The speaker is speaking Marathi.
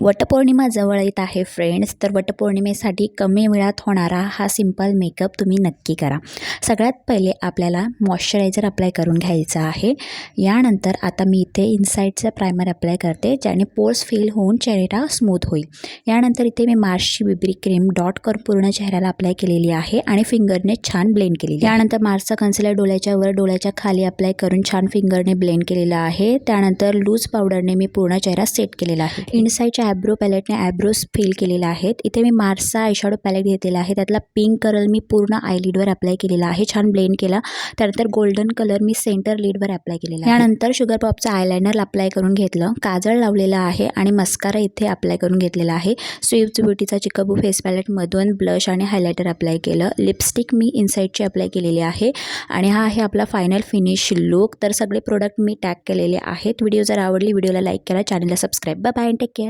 वटपौर्णिमा जवळ येत आहे फ्रेंड्स तर वटपौर्णिमेसाठी कमी वेळात होणारा हा सिंपल मेकअप तुम्ही नक्की करा. सगळ्यात पहिले आपल्याला मॉइश्चरायझर अप्लाय करून घ्यायचं आहे. यानंतर आता मी इथे इनसाईडचा प्रायमर अप्लाय करते ज्याने पोर्स फील होऊन चेहरा स्मूथ होईल. यानंतर इथे मी मार्सची बिबरी क्रीम डॉट करून पूर्ण चेहऱ्याला अप्लाय केलेली आहे आणि फिंगरने छान ब्लेंड केलेली यानंतर मार्सचा कन्सिलर डोळ्याच्या वर डोळ्याच्या खाली अप्लाय करून छान फिंगरने ब्लेंड केलेला आहे. त्यानंतर लूज पावडरने मी पूर्ण चेहरा सेट केलेला आहे. इनसाईडच्या ॲब्रो पॅलेटने ॲब्रोज फिल केलेले आहेत इथे मी मार्सचा आयशॅडो पॅलेट घेतलेला आहे. त्यातला पिंक कलर मी पूर्ण आयलिडवर अप्लाय केलेला आहे. छान ब्लेंड केला. त्यानंतर गोल्डन कलर मी सेंटर लीडवर अप्लाय केलेला आहे. यानंतर शुगर पॉपचा आयलायनर अप्लाय करून घेतलं. काजळ लावलेला आहे आणि मस्कारा इथे अप्लाय करून घेतलेला आहे. स्विफ्ट ब्युटीचा चिकबू फेस पॅलेटमधून ब्लश आणि हायलायटर अप्लाय केलं. लिपस्टिक मी इनसाईडची अप्लाय केलेली आहे. आणि हा आहे आपला फायनल फिनिश लुक. तर सगळे प्रोडक्ट मी टॅग केलेले आहेत. व्हिडिओ जर आवडली व्हिडिओला लाईक करा. चॅनलला subscribe. Bye bye take care.